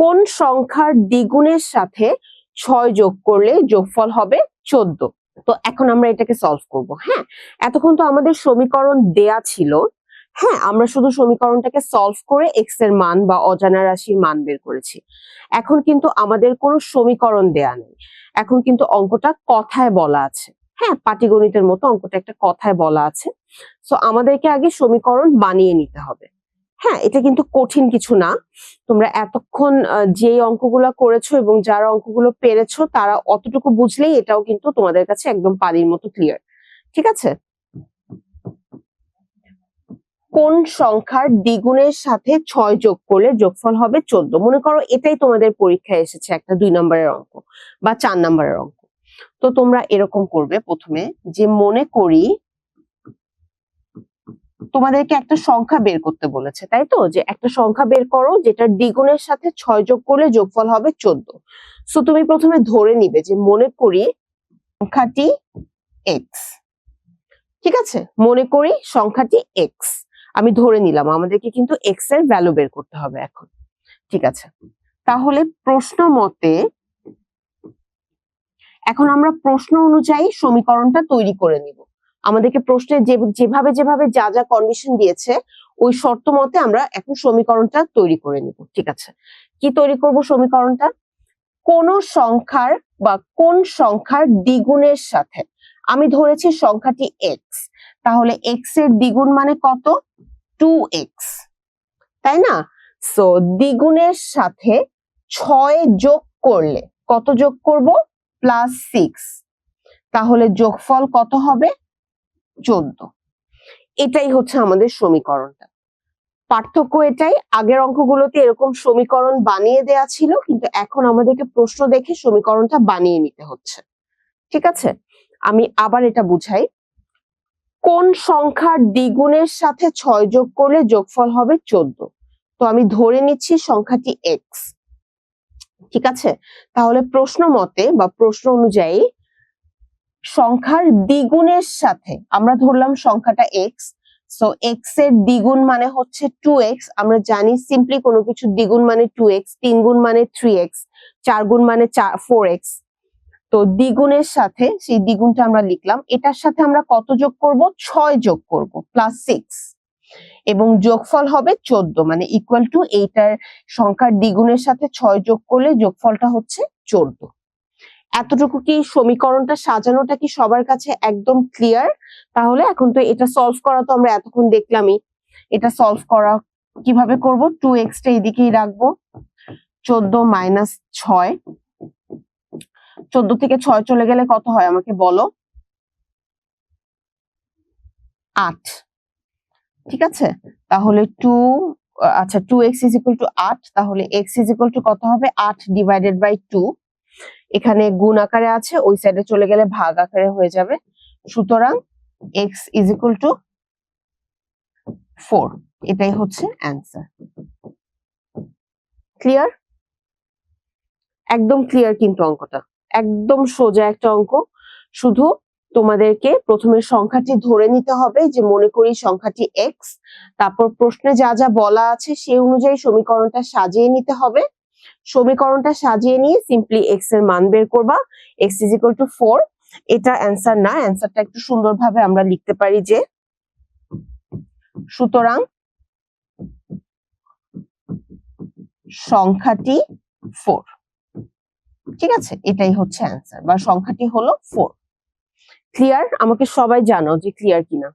কোন সংখ্যার দ্বিগুণের সাথে ছয় যোগ করলে যোগফল হবে চোদ্দ? তো এখন আমরা এটাকে সলভ করব হ্যাঁ? এতক্ষণ তো আমাদের সমীকরণ দেয়া ছিল হ্যাঁ? আমরা শুধু সমীকরণটাকে সলভ করে এক্সের মান বা অজানা রাশির মান বের করেছি। এখন কিন্তু আমাদের কোনো সমীকরণ দেয়া নেই। এখন কিন্তু অঙ্কটা কথায় বলা আছে হ্যাঁ? পাটিগণিতের মতো অঙ্কটা একটা কথায় বলা আছে। সো আমাদেরকে আগে সমীকরণ বানিয়ে নিতে হবে। হ্যাঁ এটা কিন্তু কঠিন কিছু না। তোমরা এতক্ষণ যে অঙ্কগুলো করেছ এবং যারা অঙ্কগুলো পেরেছ, তারা অতটুকু বুঝলেই এটাও কিন্তু তোমাদের কাছে একদম পানির মতো ক্লিয়ার ঠিক আছে? কোন সংখ্যার দ্বিগুণের সাথে ছয় যোগ করলে যোগফল হবে চোদ্দ? মনে করো এটাই তোমাদের পরীক্ষায় এসেছে একটা দুই নম্বরের অঙ্ক বা চার নম্বরের অঙ্ক। তো তোমরা এরকম করবে প্রথমে যে মনে করি তোমাদেরকে একটা সংখ্যা বের করতে বলেছে, তাই তো? যে একটা সংখ্যা বের করো যেটা দ্বিগুণের সাথে ছয় যোগ করলে যোগফল হবে চোদ্দ। সো তুমি প্রথমে ধরে নিবে যে মনে করি সংখ্যাটি এক্স ঠিক আছে? মনে করি সংখ্যাটি এক্স আমি ধরে নিলাম, আমাদেরকে কিন্তু এক্সের ভ্যালু বের করতে হবে এখন। ঠিক আছে? তাহলে প্রশ্ন মতে এখন আমরা প্রশ্ন অনুযায়ী সমীকরণটা তৈরি করে নিব। আমাদেরকে প্রশ্নে যেভাবে যেভাবে যা যা কন্ডিশন দিয়েছে, ওই শর্ত মতে আমরা এখন সমীকরণটা তৈরি করে নিব, ঠিক আছে? কি তৈরি করব সমীকরণটা? কোন সংখ্যার বা কোন সংখ্যার দ্বিগুণের সাথে, আমি ধরেছি সংখ্যাটি এক্স তাহলে এক্সের দ্বিগুণ মানে কত? টু এক্স তাই না? সো দ্বিগুণের সাথে ছয় যোগ করলে কত যোগ করব? প্লাস সিক্স তাহলে যোগফল কত হবে? চোদ্দ। এটাই হচ্ছে আমাদের সমীকরণটা। পার্থক্য এটাই, আগের অঙ্কগুলোতে এরকম সমীকরণ বানিয়ে দেয়া ছিল, কিন্তু এখন আমাদেরকে প্রশ্ন দেখে সমীকরণটা বানিয়ে নিতে হচ্ছে। ঠিক আছে? আমি আবার এটা বুঝাই। কোন সংখ্যার দ্বিগুণের সাথে ছয় যোগ করলে যোগফল হবে চোদ্দ? তো আমি ধরে নিচ্ছি সংখ্যাটি এক্স ঠিক আছে? তাহলে প্রশ্ন মতে বা প্রশ্ন অনুযায়ী সংখ্যার দ্বিগুণের সাথে, আমরা ধরলাম সংখ্যাটা এক্স সো এক্সের দ্বিগুণ মানে হচ্ছে টু এক্স আমরা জানি সিম্পলি কোনো কিছু দ্বিগুণ মানে টু এক্স তিন গুণ মানে থ্রি এক্স চার গুণ মানে ফোর এক্স তো দ্বিগুণের সাথে, সেই দ্বিগুণটা আমরা লিখলাম, এটার সাথে আমরা কত যোগ করব? ছয় যোগ করব প্লাস সিক্স এবং যোগফল হবে চোদ্দ মানে ইকুয়াল টু এইটার সংখ্যার দ্বিগুণের সাথে ছয় যোগ করলে যোগফলটা হচ্ছে চোদ্দ। এতটুকু কি সমীকরণটা সাজানোটা কি সবার কাছে একদম ক্লিয়ার তাহলে এখন তো এটা সলভ করা তো আমরা এতক্ষণ দেখলামই। এটা সলভ করা কীভাবে করব? টু এক্সটা এদিকেই রাখব। চোদ্দ মাইনাস ছয়। চোদ্দ থেকে ছয় চলে গেলে কত হয় আমাকে বলো? আট। ঠিক আছে? তাহলে টু আচ্ছা two x is equal to আট। তাহলে এক্স ইজ ইকুয়াল টু কত হবে? আট ডিভাইডেড বাই টু এখানে গুণ আকারে আছে, ওই সাইডে চলে গেলে ভাগ আকারে হয়ে যাবে। সুতরাং x is equal to four এটাই হচ্ছে অ্যান্সার ক্লিয়ার একদম ক্লিয়ার কিন্তু অঙ্কটা। একদম সোজা একটা অঙ্ক। শুধু তোমাদেরকে প্রথমে সংখ্যাটি ধরে নিতে হবে যে মনে করি সংখ্যাটি এক্স তারপর প্রশ্নে যা যা বলা আছে সেই অনুযায়ী সমীকরণটা সাজিয়ে নিতে হবে। সমীকরণটা সাজিয়ে নিয়ে সিম্পলি এক্সের মান বের করবা। X is equal to four এটা অ্যান্সার না অ্যান্সারটা একটু সুন্দরভাবে আমরা লিখতে পারি যে সুতরাং সংখ্যাটি ফোর ঠিক আছে? এটাই হচ্ছে অ্যান্সার বা সংখ্যাটি হলো ফোর ক্লিয়ার আমাকে সবাই জানো যে ক্লিয়ার কিনা।